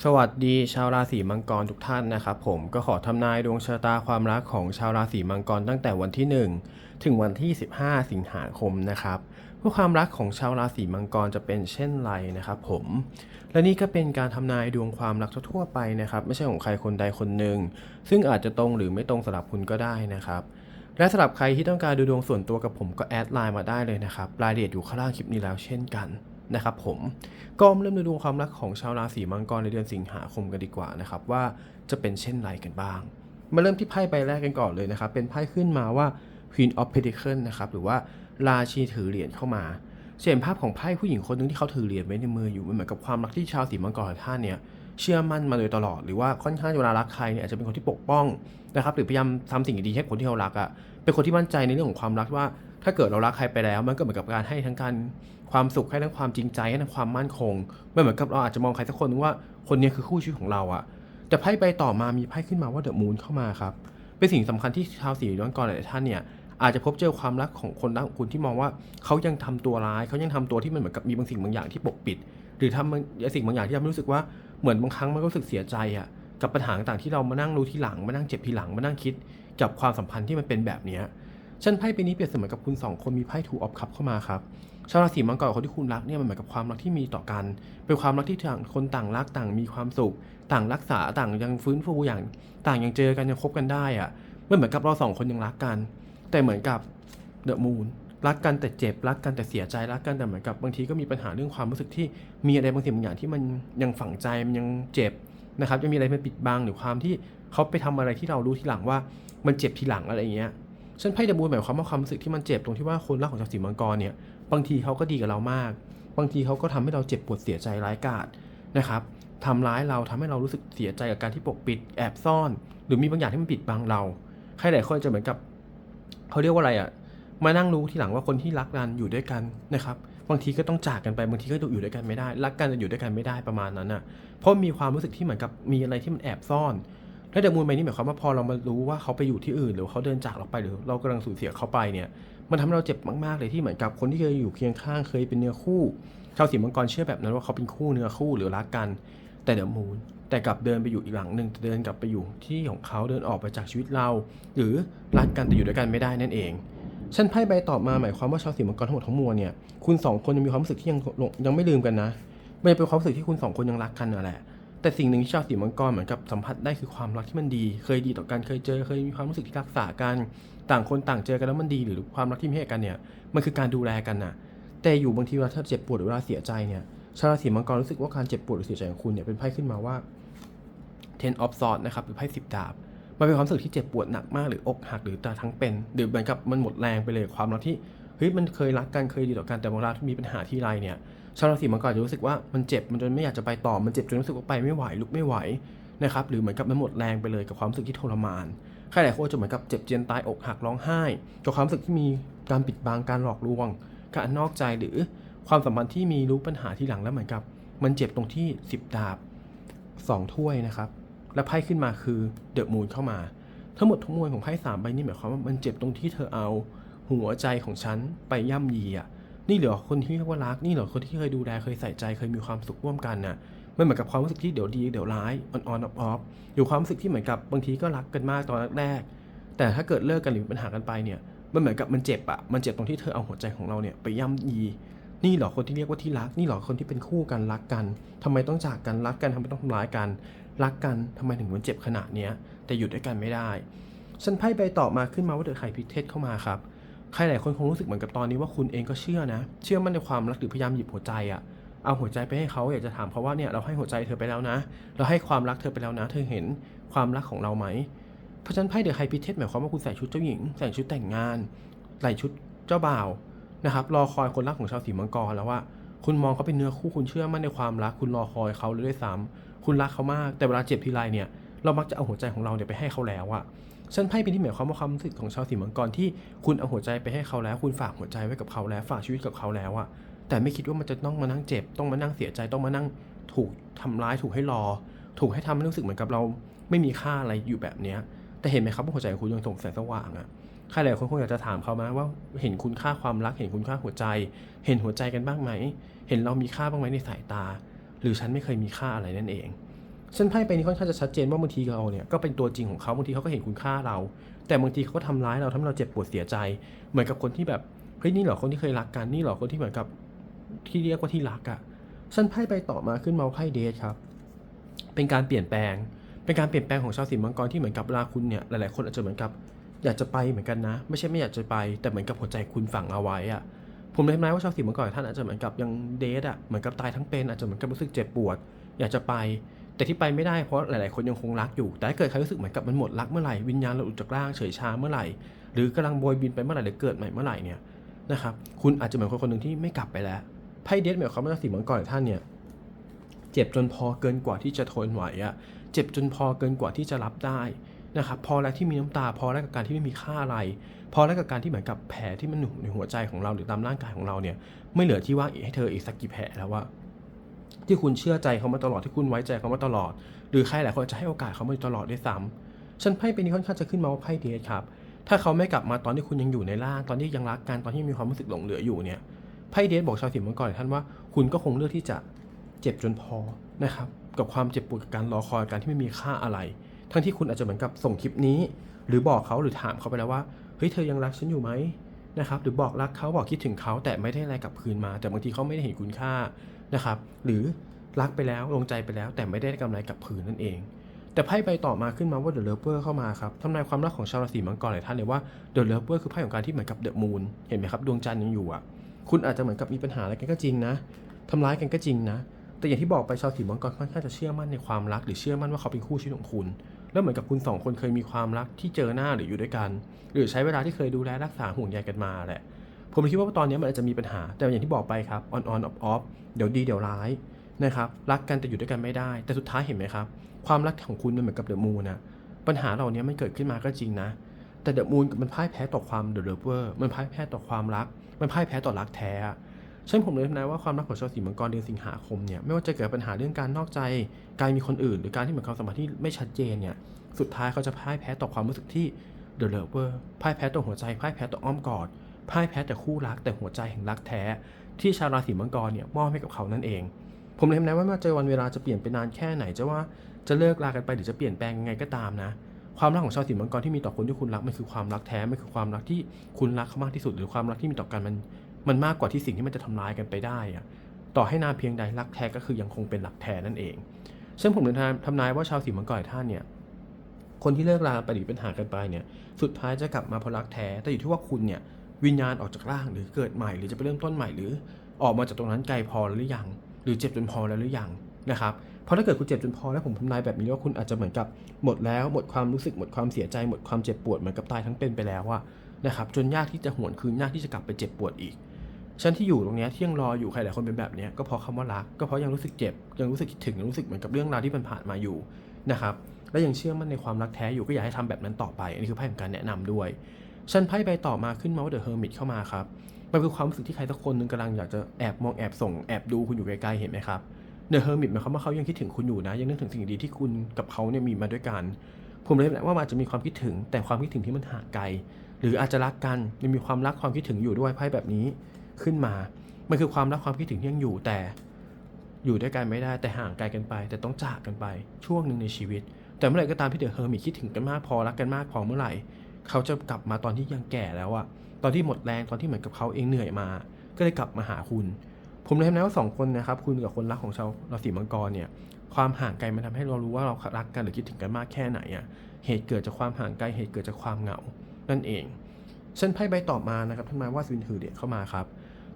สวัสดีชาวราศีมังกรทุกท่านนะครับผมก็ขอทำนายดวงชะตาความรักของชาวราศีมังกรตั้งแต่วันที่ 1 ถึงวันที่ 15 สิงหาคมนะครับเพื่อความรักของชาวราศีมังกรจะเป็นเช่นไรนะครับผมและนี่ก็เป็นการทำนายดวงความรักทั่วไปนะครับไม่ใช่ของใครคนใดคนหนึ่งซึ่งอาจจะตรงหรือไม่ตรงสำหรับคุณก็ได้นะครับและสำหรับใครที่ต้องการดูดวงส่วนตัวกับผมก็แอดไลน์มาได้เลยนะครับรายละเอียดอยู่ข้างล่างคลิปนี้แล้วเช่นกัน นะครับผมก็มาเริ่มดูดวงความรักของชาวราศีมังกรในเดือนสิงหาคมกันดีกว่านะครับว่าจะเป็นเช่นไรกันบ้าง มาเริ่มที่ไพ่ใบแรกกันก่อนเลยนะครับ เป็นไพ่ขึ้นมาว่า Queen of Pentacles นะครับหรือว่าราชีถือเหรียญเข้ามาเห็นภาพของไพ่ผู้หญิงคนหนึงที่เขาถือเหรียญไว้ในมืออยู่มันเหมือนกับความรักที่ชาวสีมังกรท่านเนี่ยเชื่อมั่นมาโดยตลอดหรือว่าค่อนข้างเวลารักใครเนี่ยอาจจะเป็นคนที่ปกป้องนะครับหรือพยายามทำสิ่งดีๆให้คนที่เขารักอะ่ะเป็นคนที่มั่นใจในเรื่องของความรักว่า ถ้าเกิดเรารักใครไปแล้ว มันก็เหมือนกับการให้ทั้งการความสุขให้ทั้งความจริงใจให้ทั้งความมั่นคงไม่เหมือนกับเราอาจจะมองใครสักคนว่าคนนี้คือคู่ชีวิตของเราอะแต่ไพ่ใบต่อมามีไพ่ขึ้นมาว่าเดอะมูนเข้ามาครับเป็นสิ่งสำคัญที่ชาวสีย้อนกรหลายท่านเนี่ยอาจจะพบเจอความรักของคนรักของคุณที่มองว่าเขายังทำตัวร้ายเขายังทำตัวที่มันเหมือนกับมีบางสิ่งบางอย่างที่ปกปิด หรือทำสิ่งบางอย่างที่ทำให้รู้สึกว่าเหมือนบางครั้งมันก็รู้สึกเสียใจอะกับปัญหาต่างๆที่เรามานั่งรู้ทีหลังมานั่งเจ็บทีหลังมานั่งคิดกับความสัมพันธ์ที่มันเป็นแบบเนี้ย ฉันไพ่ใบนี้เปรียบเสมือนกับคุณสองคนมีไพ่ทูออฟคัพเข้ามาครับชาวราศีมังกรคนที่คุณรักเนี่ยมันเหมือนกับความรักที่มีต่อกัน เป็นความรักที่ต่างคนต่างรักต่างมีความสุข ต่างรักษาต่างยังฟื้นฟูอย่าง ต่างยังเจอกันยังคบกันได้อะมันเหมือนกับเราสองคนยังรักกัน แต่เหมือนกับเดอะมูนรักกันแต่เจ็บรักกันแต่เสียใจรักกันแต่เหมือนกับบางทีก็มีปัญหาเรื่องความรู้สึกที่มีอะไรบางสิ่งบางอย่างที่มันยังฝังใจมันยังเจ็บนะครับยังมีอะไรมันปิดบังหรือความที่เขาไปทำอะไรที่เรารู้ทีหลังว่ามันเจ็บทีหลังอะไรเงี้ย ฉันไพ่เดอะมูนหมายความว่าความรู้สึกที่มันเจ็บตรงที่ว่าคนรักของชาวสีมังกรเนี่ยบางทีเขาก็ดีกับเรามาก บางทีเขาก็ทำให้เราเจ็บปวดเสียใจร้ายกาจนะครับทำร้ายเราทำให้เรารู้สึกเสียใจกับการที่ปกปิดแอบซ่อน หรือมีบางอย่างที่มันปิดบังเราใครหลายคนจะเหมือนกับเขาเรียกว่าอะไรอะมานั่งรู้ทีหลังว่าคนที่รักกันอยู่ด้วยกันนะครับบางทีก็ต้องจากกันไปบางทีก็อยู่ด้วยกันไม่ได้ รักกันแต่อยู่ด้วยกันไม่ได้ประมาณนั้นอะเพราะมีความรู้สึกที่เหมือนกับมีอะไรที่มันแอบซ่อน และเดอะมูนใบนี้หมายความว่าพอเรามารู้ว่าเขาไปอยู่ที่อื่น หรือเขาเดินจากเราไปหรือเรากำลังสูญเสียเขาไปเนี่ย มันทำให้เราเจ็บมากๆเลยที่เหมือนกับคนที่เคยอยู่เคียงข้างเคยเป็นเนื้อคู่ชาวสีมังกรเชื่อแบบนั้นว่าเขาเป็นคู่เนื้อคู่หรือรักกัน แต่เดอะมูนแต่กลับเดินไปอยู่อีกหลังหนึ่งเดินกลับไปอยู่ที่ของเขาเดินออกไปจากชีวิตเรา หรือรักกันแต่อยู่ด้วยกันไม่ได้นั่นเองฉันไพ่ใบต่อมาหมายความว่าชาวสีมังกรทั้งหมดทั้งมวลเนี่ยคุณสองคนยังมีความรู้สึกที่ยังยังไม่ลืมกันนะมันเป็นความรู้สึกที่คุณสองคนยังรักกันนั่นแหละ แต่สิ่งหนึ่งที่ชาวสีมังกรเหมือนกับสัมผัสได้คือความรักที่มันดี เคยดีต่อกัน เคยเจอ เคยมีความรู้สึกที่รักษากัน ต่างคนต่างเจอกันแล้วมันดี หรือความรักที่มีให้กันเนี่ย มันคือการดูแลกันน่ะ แต่อยู่บางทีเวลาเจ็บปวดหรือเวลาเสียใจเนี่ย ชาวราศีมังกรรู้สึกว่าการเจ็บปวดหรือเสียใจของคุณเนี่ยเป็นไพ่ขึ้นมาว่า Ten of Swords นะครับหรือไพ่สิบดาบ มันเป็นความรู้สึกที่เจ็บปวดหนักมากหรืออกหักหรือตาทั้งเป็น หรือเหมือนกับมันหมดแรงไปเลยความรักที่เฮ้ยมันเคยรักกันเคยดีต่อกันแต่เวลามีปัญหาที่ไรเนี่ย ชาวราศีมังกรจะรู้สึกว่ามันเจ็บมันจนไม่อยากจะไปต่อมันเจ็บจนรู้สึกว่าไปไม่ไหวลุกไม่ไหวนะครับหรือเหมือนกับมันหมดแรงไปเลยกับความรู้สึกที่ทรมานใครหลายคนจะเหมือนกับเจ็บเจียนตายอกหักร้องไห้กับความรู้สึกที่มีการปิดบังการหลอกลวง การนอกใจหรือความสัมพันธ์ที่มีรู้ปัญหาที่หลังแล้วเหมือนกับ มันเจ็บตรงที่สิบดาบสองถ้วยนะครับ และไพ่ขึ้นมาคือเดอะมูนเข้ามา ทั้งหมดทั้งมวลของไพ่สามใบนี้หมายความว่ามันเจ็บตรงที่เธอเอา หัวใจของฉันไปย่ำยีอะ นี่เหรอคนที่เรียกว่ารักนี่เหรอคนที่เคยดูแลเคยใส่ใจเคยมีความสุขร่วมกันน่ะมันเหมือนกับความรู้สึกที่เดี๋ยวดีเดี๋ยวร้ายออนออนออฟออฟอยู่ความรู้สึกที่เหมือนกับบางทีก็รักกันมากตอนแรก แต่ถ้าเกิดเลิกกันหรือมีปัญหากันไปเนี่ย มันเหมือนกับมันเจ็บอะมันเจ็บตรงที่เธอเอาหัวใจของเราเนี่ยไปย่ำยีนี่เหรอคนที่เรียกว่าที่รัก นี่เหรอคนที่เป็นคู่กันรักกันทำไมต้องจากกันรักกันทำไมต้องทำร้ายกัน รักกันทำไมถึงมันเจ็บขนาดเนี้ยแต่อยู่ด้วยกันไม่ได้ฉันไพ่ใบต่อมาขึ้นมาว่าเดอะไข่พิเทศเข้ามาครับ ใครหลายคนคงรู้สึกเหมือนกับตอนนี้ว่าคุณเองก็เชื่อนะ เชื่อมั่นในความรักหรือพยายามหยิบหัวใจอะเอาหัวใจไปให้เขาอยากจะถามเขาว่าเนี่ยเราให้หัวใจเธอไปแล้วนะ เราให้ความรักเธอไปแล้วนะ เธอเห็นความรักของเราไหมเพราะฉะนั้นไพ่เดอะไฮพิเทสหมายความว่าคุณใส่ชุดเจ้าหญิง ใส่ชุดแต่งงาน ใส่ชุดเจ้าบ่าวนะครับรอคอยคนรักของชาวสีมังกรแล้วว่า คุณมองเขาเป็นเนื้อคู่คุณเชื่อมั่นในความรัก คุณรอคอยเขาเลยด้วยซ้ำคุณรักเขามากแต่เวลาเจ็บทีไรเนี่ย เรามักจะเอาหัวใจของเราเนี่ยไปให้เขาแล้วอะ ฉันไพ่เป็นที่หมายความว่าความรู้สึกของชาวสีมังกรที่คุณเอาหัวใจไปให้เขาแล้ว คุณฝากหัวใจไว้กับเขาแล้วฝากชีวิตกับเขาแล้วอะแต่ไม่คิดว่ามันจะต้องมานั่งเจ็บ ต้องมานั่งเสียใจต้องมานั่งถูกทำร้ายถูกให้รอ ถูกให้ทำให้รู้สึกเหมือนกับเรา ไม่มีค่าอะไรอยู่แบบเนี้ยแต่เห็นไหมครับว่าหัวใจของคุณยังส่งแสงสว่างอะใครหลายคนคงอยากจะถามเขามาว่าเห็นคุณค่าความรักเห็นคุณค่าหัวใจ เห็นหัวใจกันบ้างไหม เห็นเรามีค่าบ้างไหมในสายตา หรือฉันไม่เคยมีค่าอะไรนั่นเอง ซึ่งไพ่ใบนี้ค่อนข้างจะชัดเจนว่าบางทีเราเนี่ยก็เป็นตัวจริงของเขาบางทีเขาก็เห็นคุณค่าเรา แต่บางทีเขาก็ทำร้ายเราทำให้เราเจ็บปวดเสียใจ เหมือนกับคนที่แบบเฮ้ยนี่เหรอคนที่เคยรักกันนี่เหรอคนที่เหมือนกับที่เรียกว่าที่รักอะ่ะฉันไพ่ไปต่อมาขึ้นเมาว่าไพ่เดทครับ เป็นการเปลี่ยนแปลง เป็นการเปลี่ยนแปลงของชาวสิงห์มังกรที่เหมือนกับเวลาคุณเนี่ยหลายๆคนอาจจะเหมือนกับอยากจะไปเหมือนกันนะ ไม่ใช่ไม่อยากจะไป แต่เหมือนกับหัวใจคุณฝังเอาไว้อะผมเลยทำนายว่าชาวสิงห์มังกรท่านอาจจะเหมือนกับยังเดทอะเหมือนกับตายทั้งเป็นอาจจะเหมือนกับรู้สึกเจ็บปวด อยากจะไป แต่ที่ไปไม่ได้เพราะหลายๆ คนยังคงรักอยู่ แต่ถ้าเกิดใครรู้สึกเหมือนกับมันหมดรักเมื่อไหร่วิญญาณเราหลุดจากร่างเฉยชาเมื่อไหร่ หรือกำลังโบยบินไปเมื่อไหร่หรือเกิดใหม่เมื่อไหร่เนี่ยนะครับคุณอาจจะเหมือนคนคนหนึ่งที่ไม่กลับไปแล้วไพ่เดทหมายความว่าสิงห์มังกรท่านเนี่ยเจ็บจนพอเกินกว่าที่จะทนไหวอะเจ็บจนพอเกินกว่าที่จะรับได้นะครับพอแล้วที่มีน้ำตา พอแล้วกับการที่ไม่มีค่าอะไร พอแล้วกับการที่เหมือนกับแผลที่มันอยู่ในหัวใจของเราหรือตามร่างกายของเราเนี่ยไม่เหลือที่ว่างอีกให้เธออีกสักกี่แผลแล้วว่า ที่คุณเชื่อใจเขามาตลอดที่คุณไว้ใจเขามาตลอด หรือใครหลายคนจะให้โอกาสเขามาตลอดด้วยซ้ำฉันไพ่เป็นนี้ค่อนข้างจะขึ้นมาว่าไพ่เดทครับถ้าเขาไม่กลับมาตอนที่คุณยังอยู่ในร่างตอนที่ยังรักกันตอนที่มีความรู้สึกหลงเหลืออยู่เนี่ยไพ่เดทบอกชาวสิงห์มังกรท่านว่าคุณก็คงเลือกที่จะเจ็บจนพอนะครับกับความเจ็บปวดกับการรอคอยการที่ไม่มีค่าอะไร ทั้งที่คุณอาจจะเหมือนกับส่งคลิปนี้ หรือบอกเขาหรือถามเขาไปแล้วว่าเฮ้ยเธอยังรักฉันอยู่ไหมนะครับหรือบอกรักเขาบอกคิดถึงเขาแต่ไม่ได้อะไรกลับคืนมา แต่บางทีเขาไม่ได้เห็นคุณค่า นะครับ หรือรักไปแล้วลงใจไปแล้ว แต่ไม่ได้กำไรกลับคืนนั่นเอง แต่ไพ่ใบต่อมาขึ้นมาว่าเดอะเลเวอร์เข้ามาครับทำนายความรักของชาวราศีมังกรหลายท่านเลยว่าเดอะเลเวอร์คือไพ่ของการที่เหมือนกับเดอะมูนเห็นไหมครับดวงจันทร์ยังอยู่อะคุณอาจจะเหมือนกับมีปัญหาอะไรกันก็จริงนะทำร้ายกันก็จริงนะ แต่อย่างที่บอกไปชาวสีมังกรค่อนข้างจะเชื่อมั่นในความรัก หรือเชื่อมั่นว่าเขาเป็นคู่ชีวิตของคุณ แล้วเหมือนกับคุณสองคนเคยมีความรักที่เจอหน้าหรืออยู่ด้วยกัน หรือใช้เวลาที่เคยดูแลรักษาห่วงใยกันมาแหละ ผมคิดว่าตอนนี้มันอาจจะมีปัญหา แต่อย่างที่บอกไปครับ on on off off เดี๋ยวดีเดี๋ยวร้ายนะครับรักกันแต่อยู่ด้วยกันไม่ได้ แต่สุดท้ายเห็นไหมครับ ความรักของคุณมันเหมือนกับเดอะมูนนะปัญหาเหล่านี้มันเกิดขึ้นมาก็จริงนะ แต่เดอะมูนมันพ่ายแพ้ต่อความเดอะเลเวอร์มันพ่ายแพ้ต่อความรัก มันพ่ายแพ้ต่อรักแท้อะเช่นผมเลยนะว่าความรักของชาวสีมังกรเดือนสิงหาคมเนี่ยไม่ว่าจะเกิดปัญหาเรื่องการนอกใจการมีคนอื่น หรือการที่เหมือนความสัมพันธ์ที่ไม่ชัดเจนเนี่ยสุดท้ายเขาจะพ่ายแพ้ต่อความรู้สึกที่เดอะเลเวอร์พ่ายแพ้ต่อหัวใจพ่ายแพ้ต่ออ้อมกอด พ่ายแพ้แต่คู่รักแต่หัวใจแห่งรักแท้ ที่ชาวราศีมังกรเนี่ยมอบให้กับเขานั่นเอง ผมเลยนะว่าไม่ว่าเจอวันเวลาจะเปลี่ยนไปนานแค่ไหนจะว่าจะเลิกลากันไปหรือจะเปลี่ยนแปลงยังไงก็ตามนะ ความรักของชาวสีมังกรที่มีต่อคนที่คุณรักมันคือความรักแท้มันคือความรักที่คุณรักเขามากที่สุด หรือความรักที่มีต่อกันมันมันมากกว่าที่สิ่งที่มันจะทำร้ายกันไปได้อะต่อให้นานเพียงใดรักแท้ก็คือยังคงเป็นรักแท้นั่นเองซึ่งผมเลยทำนายว่าชาวสีมังกรท่านเนี่ยคนที่เลิกราไปหรือเป็นหากันไปเนี่ยสุดท้ายจะกลับมาเพราะรักแท้แต่อยู่ที่ว่าคุณเนี่ย วิญญาณออกจากร่างหรือเกิดใหม่หรือจะไปเริ่มต้นใหม่หรือ ออกมาจากตรงนั้นไกลพอแล้วหรือยัง หรือเจ็บจนพอแล้วหรือยังนะครับเพราะถ้าเกิดคุณเจ็บจนพอแล้วผมทำนายแบบนี้ว่าคุณอาจจะเหมือนกับหมดแล้วหมดความรู้สึกหมดความเสียใจหมดความเจ็บปวดเหมือนกับตายทั้งเป็นไปแล้วอะนะครับจนยากที่จะหวนคืนยากที่จะกลับไปเจ็บปวดอีกฉันที่อยู่ตรงนี้ที่ยังรออยู่ใครหลายคนเป็นแบบนี้ก็เพราะคำว่ารักก็เพราะยังรู้สึกเจ็บยังรู้สึกคิดถึงยังรู้สึกเหมือนกับเรื่องราวที่มันผ่านมาอยู่นะครับและยังเชื่อมั่นในความรักแท้อยู่ก็อยากให้ทำแบบนั้นต่อไปอันนี้คือไพ่ของการแนะนำด้วย ฉันไพ่ใบต่อมาขึ้นมาว่าเดอะเฮอร์มิตเข้ามาครับมันคือความรู้สึกที่ใครสักคนหนึงกำลังอยากจะแอบมองแอบส่งแอบดูคุณอยู่ไกลๆเห็นไหมครับเดอะเฮอร์มิตหมายความว่าเขายังคิดถึงคุณอยู่นะ ยังนึกถึงสิ่งดีๆที่คุณกับเขาเนี่ยมีมาด้วยกัน ผมเลยแหลว่ามันอาจจะมีความคิดถึงแต่ความคิดถึงที่มันห่างไกล หรืออาจจะรักกันยังมีความรักความคิดถึงอยู่ด้วยไพ่แบบนี้ขึ้นมา มันคือความรักความคิดถึงที่ยังอยู่แต่ อยู่ด้วยกันไม่ได้แต่ห่างไกลกันไป แต่ต้องจากกันไปช่วงหนึ่งในชีวิต แต่เมื่อไหร่ก็ตามที่เดอะเฮอร์มิตคิดถึงกันมากพอรักกันมากพอเมื่อไหร่ เขาจะกลับมาตอนที่ยังแก่แล้วอะตอนที่หมดแรงตอนที่เหมือนกับเขาเองเหนื่อยมา ก็เลยกลับมาหาคุณ ผมเลยทำนะว่าสองคนนะครับ คุณกับคนรักของชาวราศีมังกรเนี่ย ความห่างไกลมันทำให้เรารู้ว่าเรารักกันหรือคิดถึงกันมากแค่ไหนอะเหตุเกิดจากความห่างไกลเหตุเกิดจากความเหงา นั่นเองเช่นไพ่ใบต่อมานะครับทำนายว่าสวินถือเดชเข้ามาครับ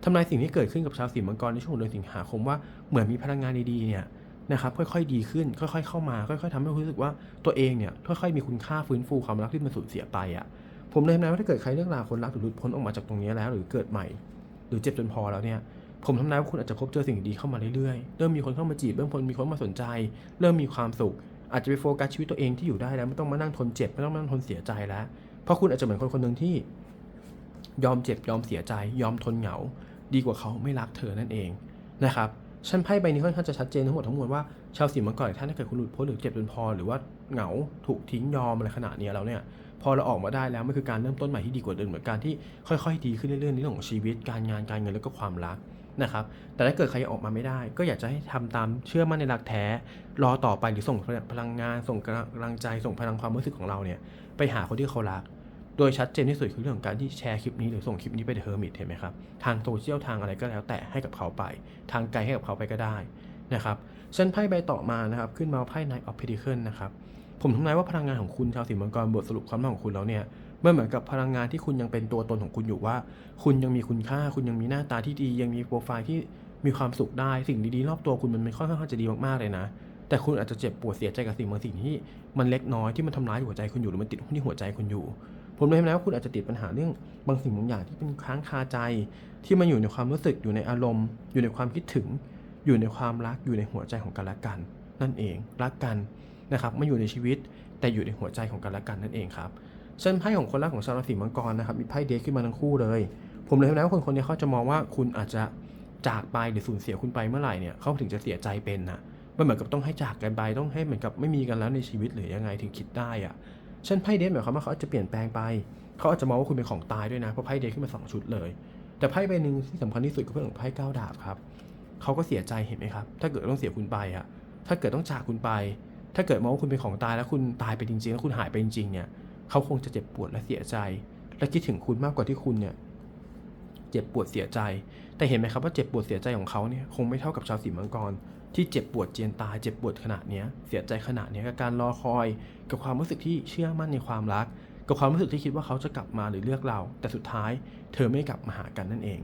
ทำนายสิ่งที่เกิดขึ้นกับชาวสีมังกรในช่วงเดือนสิงหาคมว่าเหมือนมีพลังงานดีๆเนี่ย นะครับค่อยๆดีขึ้น ค่อย ๆ เข้ามา ค่อย ๆทำให้รู้สึกว่าตัวเองเนี่ยค่อยๆมีคุณค่าฟื้นฟูความรักที่มันสูญเสียไปอะผมเลยทำนายว่าถ้าเกิดใครเลิกลาคนรักหรือหลุดพ้นออกมาจากตรงนี้แล้ว หรือเกิดใหม่ หรือเจ็บจนพอแล้วเนี่ยผมทำนายว่าคุณอาจจะพบเจอสิ่งดีเข้ามาเรื่อยๆ เริ่มมีคนเข้ามาจีบ เริ่มคนมีคนมาสนใจ เริ่มมีความสุข อาจจะไปโฟกัสชีวิตตัวเองที่อยู่ได้แล้วไม่ต้องมานั่งทนเจ็บไม่ต้องมานั่งทนเสียใจแล้ว เพราะคุณอาจจะเหมือนคนคนหนึ่งที่ ยอมเจ็บยอมเสียใจ ยอมทนเหงา ดีกว่าเขาไม่รักเธอนั่นเองนะครับ ชั้นไพ่ใบนี้ค่อนข้างจะชัดเจนทั้งหมดทั้งมวลว่าชาวสีมังกรท่านถ้าเกิดคุณหลุดพ้นหรือเจ็บจนพอ หรือว่าเหงาถูกทิ้งยอมอะไรขนาดนี้แล้วเนี่ยพอเราออกมาได้แล้วมันคือการเริ่มต้นใหม่ที่ดีกว่าเดิมเหมือนการที่ค่อยๆ ดีขึ้นเรื่อยๆในเรื่องของชีวิต การงานการเงินแล้วก็ความรักนะครับแต่ถ้าเกิดใครยังออกมาไม่ได้ ก็อยากจะให้ทำตามเชื่อมั่นในหลักแท้ รอต่อไปหรือส่งพลังงานส่งกำลังใจส่งพลังความรู้สึกของเราเนี่ยไปหาคนที่เขารัก โดยชัดเจนที่สุดคือเรื่องของการที่แชร์คลิปนี้หรือส่งคลิปนี้ไปเดอะเฮอร์มิตเห็นไหมครับ ทางโซเชียลทางอะไรก็แล้วแต่ให้กับเขาไป ทางไกลให้กับเขาไปก็ได้นะครับเส้นไพ่ใบต่อมานะครับ ขึ้นมาไพ่ Knight of Pentacles นะครับ ผมทำนายว่าพลังงานของคุณชาวสีมังกรบทสรุปความรักของคุณแล้วเนี่ยมันเหมือนกับพลังงานที่คุณยังเป็นตัวตนของคุณอยู่ว่า คุณยังมีคุณค่า คุณยังมีหน้าตาที่ดี ยังมีโปรไฟล์ที่มีความสุขได้ สิ่งดีๆ รอบตัวคุณมันไม่ค่อยค่อนข้างจะดีมากๆเลยนะ แต่คุณอาจจะเจ็บปวดเสียใจกับสิ่งบางสิ่งที่มันเล็กน้อยที่มันทำร้ายหัวใจคุณอยู่หรือมันติดที่หัวใจคุณอยู่ ผมเลยทำนายว่าคุณอาจจะติดปัญหาเรื่องบางสิ่งบางอย่างที่เป็นค้างคาใจ ที่มันอยู่ในความรู้สึกอยู่ในอารมณ์ อยู่ในความคิดถึง อยู่ในความรักอยู่ในหัวใจของกันและกัน นั่นเองรักกันนะครับไม่อยู่ในชีวิต แต่อยู่ในหัวใจของกันและกันนั่นเองครับเส้นไพ่ของคนรักของชาวราศีมังกรนะครับมีไพ่เดทขึ้นมาทั้งคู่เลย ผมเลยทำนายว่าคนคนนี้เขาจะมองว่าคุณอาจจะจากไปหรือสูญเสียคุณไปเมื่อไหร่เนี่ยเขาถึงจะเสียใจเป็นนะมันเหมือนกับต้องให้จากกันไปต้องให้เหมือนกับไม่มีกันแล้วในชีวิตหรือยังไงถึงคิดได้อะ เช่นไพ่เดทหมายความว่าเขาอาจจะเปลี่ยนแปลงไป เขาอาจจะมองว่าคุณเป็นของตายด้วยนะ เพราะไพ่เดทขึ้นมาสองชุดเลย แต่ไพ่ใบหนึ่งที่สำคัญที่สุดก็คือเรื่องของไพ่เก้าดาบครับ เขาก็เสียใจเห็นไหมครับ ถ้าเกิดต้องเสียคุณไปอะถ้าเกิดต้องจากคุณไป ถ้าเกิดมองว่าคุณเป็นของตายแล้วคุณตายไปจริงๆ แล้วคุณหายไปจริงๆ เนี่ย เขาคงจะเจ็บปวดและเสียใจ และคิดถึงคุณมากกว่าที่คุณเนี่ย เจ็บปวดเสียใจ แต่เห็นไหมครับว่าเจ็บปวดเสียใจของเขาเนี่ยคงไม่เท่ากับชาวสีมังกร ที่เจ็บปวดเจียนตายเจ็บปวดขนาดนี้เสียใจขนาดนี้กับการรอคอย กับความรู้สึกที่เชื่อมั่นในความรัก กับความรู้สึกที่คิดว่าเขาจะกลับมาหรือเลือกเรา แต่สุดท้ายเธอไม่กลับมาหากันนั่นเอง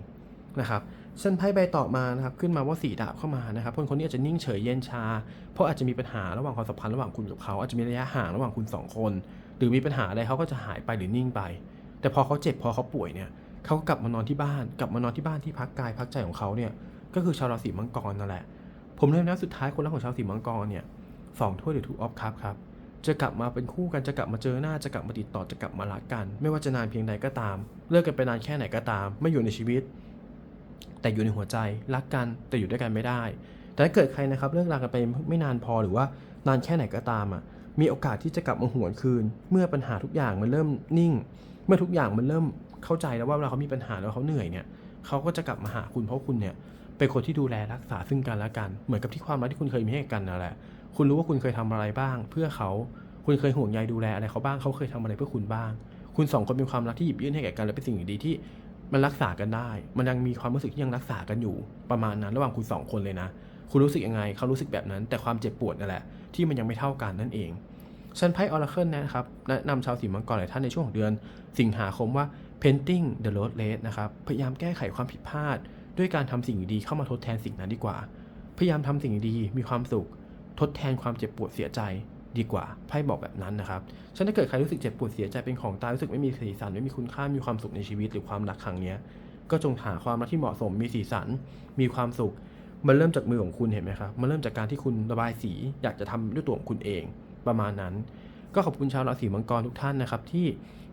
นะครับเส้นไพ่ใบต่อมานะครับขึ้นมาว่าสีดาบเข้ามานะครับคนคนนี้อาจจะนิ่งเฉยเย็นชา เพราะอาจจะมีปัญหาระหว่างความสัมพันธ์ระหว่างคุณกับเขา อาจจะมีระยะห่างระหว่างคุณสองคน หรือมีปัญหาอะไรเขาก็จะหายไปหรือนิ่งไป แต่พอเขาเจ็บพอเขาป่วยเนี่ย เขากลับมานอนที่บ้าน กลับมานอนที่บ้านที่พักกายพักใจของเขาเนี่ย ก็คือชาวราศีมังกรนั่นแหละ ผมเลยนะสุดท้ายคนรักของชาวสีมังกรเนี่ยสองถ้วยหรือทูออฟคัพครับ จะกลับมาเป็นคู่กันจะกลับมาเจอหน้าจะกลับมาติดต่อจะกลับมารักกัน ไม่ว่าจะนานเพียงใดก็ตาม เลิกกันไปนานแค่ไหนก็ตาม ไม่อยู่ในชีวิต แต่อยู่ในหัวใจรักกันแต่อยู่ด้วยกันไม่ได้ แต่ถ้าเกิดใครนะครับเลิกรากันไปไม่นานพอหรือว่านานแค่ไหนก็ตามอะมีโอกาสที่จะกลับมาหวนคืน เมื่อปัญหาทุกอย่างมันเริ่มนิ่ง เมื่อทุกอย่างมันเริ่ม เข้าใจแล้วว่าเวลาเขามีปัญหาแล้วเขาเหนื่อยเนี่ยเขาก็จะกลับมาหาคุณเพราะคุณเนี่ยเป็นคนที่ดูแลรักษาซึ่งกันและกัน เหมือนกับที่ความรักที่คุณเคยมีให้กันนั่นแหละคุณรู้ว่าคุณเคยทำอะไรบ้าง เพื่อเขาคุณเคยห่วงใยดูแลอะไรเขาบ้างเขาเคยทำอะไรเพื่อคุณบ้าง คุณสองคนมีความรักที่หยิบยื่นให้แก่กันและเป็นสิ่งดีที่มันรักษากันได้ มันยังมีความรู้สึกที่ยังรักษากันอยู่ ประมาณนั้นระหว่างคุณสองคนเลยนะ คุณรู้สึกยังไง เขารู้สึกแบบนั้น แต่ความเจ็บปวดนั่นแหละ ที่มันยังไม่เท่ากันนั่นเองชันไพ่ออราเคิลนะครับ แนะนำชาวสีมังกรหลายท่านในช่วงเดือน สิงหาคมว่า painting the road less นะครับ พยายามแก้ไขความผิดพลาด ด้วยการทำสิ่งดีๆเข้ามาทดแทนสิ่งนั้นดีกว่า พยายามทำสิ่งดีมีความสุข ทดแทนความเจ็บปวดเสียใจดีกว่า ไพ่บอกแบบนั้นนะครับฉะนั้นถ้าเกิดใครรู้สึกเจ็บปวดเสียใจเป็นของตายรู้สึกไม่มีสีสันไม่มีคุณค่ามีความสุขในชีวิตหรือความรักครั้งเนี้ยก็จงหาความรักที่เหมาะสมมีสีสัน มีความสุข มันเริ่มจากมือของคุณเห็นไหมครับ มันเริ่มจากการที่คุณระบายสี อยากจะทำด้วยตัวของคุณเอง ประมาณนั้น ก็ขอบคุณชาวราศีมังกรทุกท่านนะครับ ที่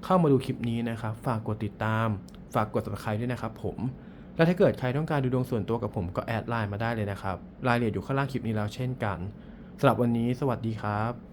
เข้ามาดูคลิปนี้นะครับ ฝากกดติดตาม ฝากกด subscribe ด้วยนะครับ ผม และถ้าเกิดใครต้องการดูดวงส่วนตัวกับผมก็แอดไลน์มาได้เลยนะครับรายละเอียดอยู่ข้างล่างคลิปนี้แล้วเช่นกันสำหรับวันนี้ สวัสดีครับ